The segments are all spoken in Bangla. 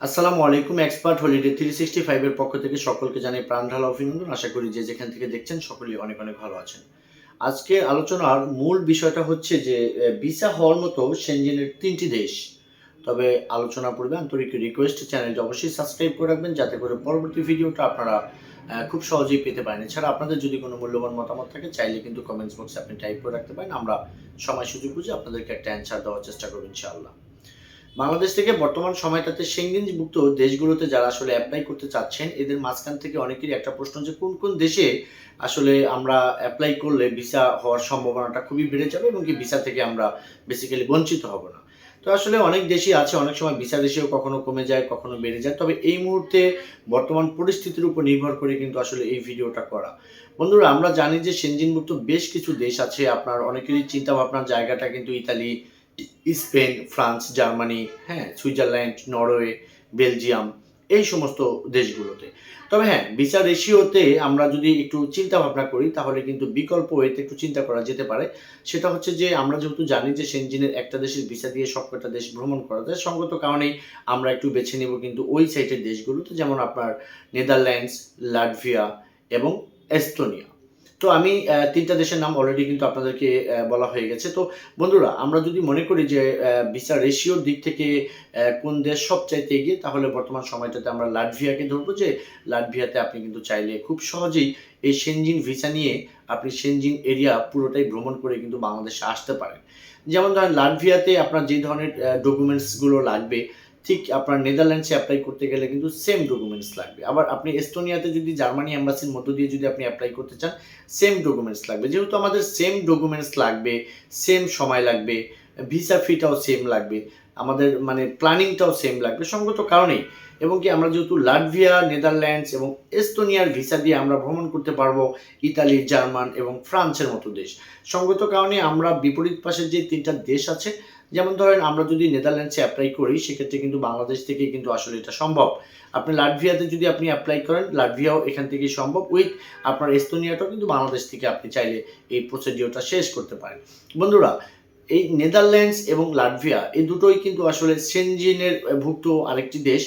আসসালামু আলাইকুম, এক্সপার্ট হলিডে থ্রি সিক্সটি ফাইভের পক্ষ থেকে সকলকে জানাই প্রাণ ঢালা অভিনন্দন। আশা করি যে যেখান থেকে দেখছেন সকলেই অনেক অনেক ভালো আছেন। আজকে আলোচনার মূল বিষয়টা হচ্ছে যে ভিসা হওয়ার মতো সেনজেনের তিনটি দেশ। তবে আলোচনা পূর্বে আন্তরিক রিকোয়েস্ট চ্যানেলটি অবশ্যই সাবস্ক্রাইব করে রাখবেন, যাতে করে পরবর্তী ভিডিওটা আপনারা খুব সহজেই পেতে পারেন। এছাড়া আপনাদের যদি কোনো মূল্যবান মতামত থাকে, চাইলে কিন্তু কমেন্টস বক্সে আপনি টাইপ করে রাখতে পারেন। আমরা সময় সুযোগ বুঝে আপনাদেরকে একটা অ্যান্সার দেওয়ার চেষ্টা করব, ইনশাআল্লাহ। বাংলাদেশ থেকে বর্তমান সময়টাতে সেঙ্গেনভুক্ত দেশগুলোতে যারা আসলে অ্যাপ্লাই করতে চাচ্ছেন, এদের মাঝখান থেকে অনেকেরই একটা প্রশ্ন যে কোন কোন দেশে আসলে আমরা অ্যাপ্লাই করলে ভিসা হওয়ার সম্ভাবনাটা খুবই বেড়ে যাবে এবং কি ভিসা থেকে আমরা বেসিক্যালি বঞ্চিত হব না। তো আসলে অনেক দেশই আছে, অনেক সময় ভিসা দেশেও কখনো কমে যায়, কখনো বেড়ে যায়। তবে এই মুহূর্তে বর্তমান পরিস্থিতির উপর নির্ভর করে কিন্তু আসলে এই ভিডিওটা করা। বন্ধুরা, আমরা জানি যে সেনজিনভুক্ত বেশ কিছু দেশ আছে, আপনার অনেকেরই চিন্তা ভাবনার জায়গাটা কিন্তু ইতালি স্পেন, ফ্রান্স, জার্মানি হ্যাঁ সুইজারল্যান্ড, নরওয়ে, বেলজিয়াম, এই সমস্ত দেশগুলোতে। তবে হ্যাঁ ভিসা রেশিওতে আমরা যদি একটু চিন্তা ভাবনা করি, তাহলে কিন্তু বিকল্প ওয়েতে একটু চিন্তা করা যেতে পারে। সেটা হচ্ছে যে, আমরা যেহেতু জানি যে সেনজিনের একটা দেশের ভিসা দিয়ে সবকটা দেশ ভ্রমণ করা যায় সঙ্গত কারণেই আমরা একটু বেছে নেব কিন্তু ওই সাইটের দেশগুলোতে, যেমন আপনার নেদারল্যান্ডস, লাটভিয়া এবং এস্তোনিয়া। তো আমি তিনটা দেশের নাম অলরেডি কিন্তু আপনাদেরকে বলা হয়ে গেছে। তো বন্ধুরা, আমরা যদি মনে করি যে ভিসা রেশিওর দিক থেকে কোন দেশ সবচাইতে এগিয়ে, তাহলে বর্তমান সময়টাতে আমরা লাটভিয়াকে ধরবো যে, লাটভিয়াতে আপনি কিন্তু চাইলে খুব সহজেই এই সেনজিন ভিসা নিয়ে আপনি সেনজিন এরিয়া পুরোটাই ভ্রমণ করে কিন্তু বাংলাদেশে আসতে পারেন। যেমন ধরেন, লাটভিয়াতে আপনার যে ধরনের ডকুমেন্টসগুলো লাগবে ঠিক আপনার নেদারল্যান্ডসে অ্যাপ্লাই করতে গেলে কিন্তু সেম ডকুমেন্টস লাগবে। আবার আপনি এস্তোনিয়াতে যদি জার্মানি অ্যাম্বাসির মধ্য দিয়ে যদি আপনি অ্যাপ্লাই করতে চান সেম ডকুমেন্টস লাগবে। যেহেতু আমাদের সেম ডকুমেন্টস লাগবে সেম সময় লাগবে ভিসা ফিটাও সেম লাগবে, আমাদের মানে প্ল্যানিংটাও সেম লাগবে, সঙ্গত কারণেই। এবং কি আমরা যেহেতু লাটভিয়া নেদারল্যান্ডস এবং এস্তোনিয়ার ভিসা দিয়ে আমরা ভ্রমণ করতে পারব ইতালি জার্মান এবং ফ্রান্সের মতো দেশ। সঙ্গত কারণে আমরা বিপরীত পাশের যে তিনটা দেশ আছে যেমন ধরেন আমরা যদি নেদারল্যান্ডসে অ্যাপ্লাই করি, সেক্ষেত্রে কিন্তু বাংলাদেশ থেকে কিন্তু আসলে এটা সম্ভব। আপনি লাটভিয়াতে যদি আপনি অ্যাপ্লাই করেন লাটভিয়াও এখান থেকে সম্ভব উইথ আপনার এস্তোনিয়াটাও কিন্তু বাংলাদেশ থেকে আপনি চাইলে এই প্রসিডিওরটা শেষ করতে পারেন। বন্ধুরা এই নেদারল্যান্ডস এবং লাটভিয়া, এই দুটোই কিন্তু আসলে সেনজিনের ভুক্ত আরেকটি দেশ।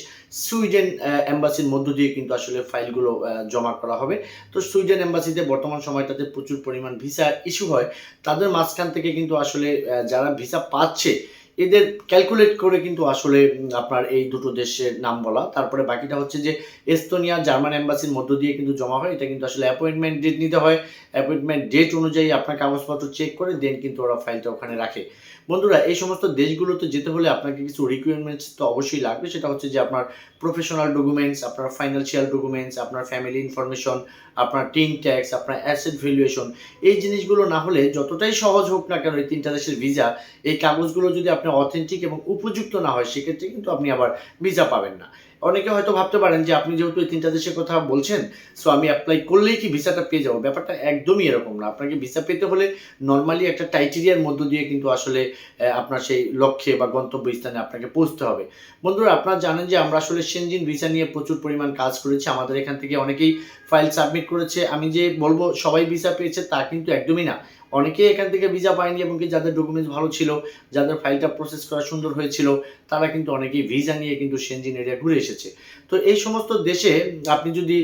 সুইডেন অ্যাম্বাসির মধ্য দিয়ে কিন্তু আসলে ফাইলগুলো জমা করা হবে। তো সুইডেন অ্যাম্বাসিতে বর্তমান সময়টাতে প্রচুর পরিমাণ ভিসা ইস্যু হয়। তাদের মাঝখান থেকে কিন্তু আসলে যারা ভিসা পাচ্ছে এদের ক্যালকুলেট করে কিন্তু আসলে আপনার এই দুটো দেশের নাম বলা। তারপরে বাকিটা হচ্ছে যে, এস্তোনিয়া, জার্মান অ্যাম্বাসির মধ্য দিয়ে কিন্তু জমা হয়। এটা কিন্তু আসলে অ্যাপয়েন্টমেন্ট ডেট নিতে হয়। অ্যাপয়েন্টমেন্ট ডেট অনুযায়ী আপনার কাগজপত্র চেক করে দেন কিন্তু ওরা ফাইলটা ওখানে রাখে। বন্ধুরা, এই সমস্ত দেশগুলোতে যেতে হলে আপনাকে কিছু রিকোয়ারমেন্টস তো অবশ্যই লাগবে। সেটা হচ্ছে যে, আপনার প্রফেশনাল ডকুমেন্টস আপনার ফাইন্যান্সিয়াল ডকুমেন্টস আপনার ফ্যামিলি ইনফরমেশন আপনার টিন ট্যাক্স আপনার অ্যাসেট ভ্যালুয়েশন এই জিনিসগুলো না হলে যতটাই সহজ হোক না কেন, এই তিনটা দেশের ভিসা এই কাগজগুলো যদি আপনার অথেন্টিক এবং উপযুক্ত না হয় সেক্ষেত্রে কিন্তু আপনি আবার ভিসা পাবেন না। অনেকে হয়তো ভাবতে পারেন যে আপনি যেহেতু এই তিনটা দেশের কথা বলছেন সো আমি অ্যাপ্লাই করলেই কি ভিসাটা পেয়ে যাব? ব্যাপারটা একদমই এরকম না। আপনাকে ভিসা পেতে হলে নর্মালি একটা টাইটেরিয়ার মধ্য দিয়ে কিন্তু আসলে আপনার সেই লক্ষ্যে বা গন্তব্য স্থানে আপনাকে পৌঁছতে হবে। বন্ধুরা, আপনারা জানেন যে আমরা আসলে সেনজিন ভিসা নিয়ে প্রচুর পরিমাণ কাজ করেছি। আমাদের এখান থেকে অনেকেই ফাইল সাবমিট করেছে। আমি যে বলব, সবাই ভিসা পেয়েছে তা কিন্তু একদমই না। অনেকেই এখান থেকে ভিসা পায়নি এবং কি যাদের ডকুমেন্টস ভালো ছিল, যাদের ফাইলটা প্রসেস করা সুন্দর হয়েছিল, তারা কিন্তু অনেকেই ভিসা নিয়ে কিন্তু সেনজিন এরিয়া ঘুরে এসেছে। তো এই সমস্ত দেশে আপনি যদি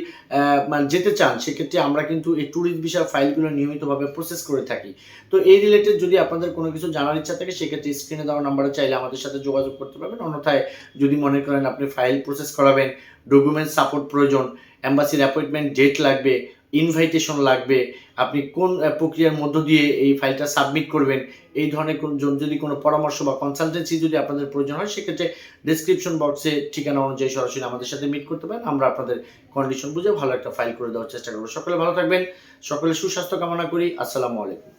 মানে যেতে চান, সেক্ষেত্রে আমরা কিন্তু এই ট্যুরিস্ট ভিসার ফাইলগুলো নিয়মিতভাবে প্রসেস করে থাকি। তো এই রিলেটেড যদি আপনাদের কোনো কিছু জানার ইচ্ছা থাকে, সেক্ষেত্রে স্ক্রিনে দেওয়া নাম্বারে চাইলে আমাদের সাথে যোগাযোগ করতে পারবেন। অন্যথায় যদি মনে করেন আপনি ফাইল প্রসেস করাবেন ডকুমেন্ট সাপোর্ট প্রয়োজন অ্যাম্বাসির অ্যাপয়েন্টমেন্ট ডেট লাগবে ইনভাইটেশন লাগবে, আপনি কোন প্রক্রিয়ার মধ্য দিয়ে এই ফাইলটা সাবমিট করবেন, এই ধরনের কোন যদি কোনো পরামর্শ বা কনসালটেন্সি যদি আপনাদের প্রয়োজন হয়, সেক্ষেত্রে ডিসক্রিপশন বক্সে ঠিকানা অনুযায়ী সরাসরি আমাদের সাথে মিট করতে পারেন, আমরা আপনাদের কন্ডিশন বুঝে ভালো একটা ফাইল করে দেওয়ার চেষ্টা করব। সকলে ভালো থাকবেন, সকলে সুস্বাস্থ্য কামনা করি, আসসালামু আলাইকুম।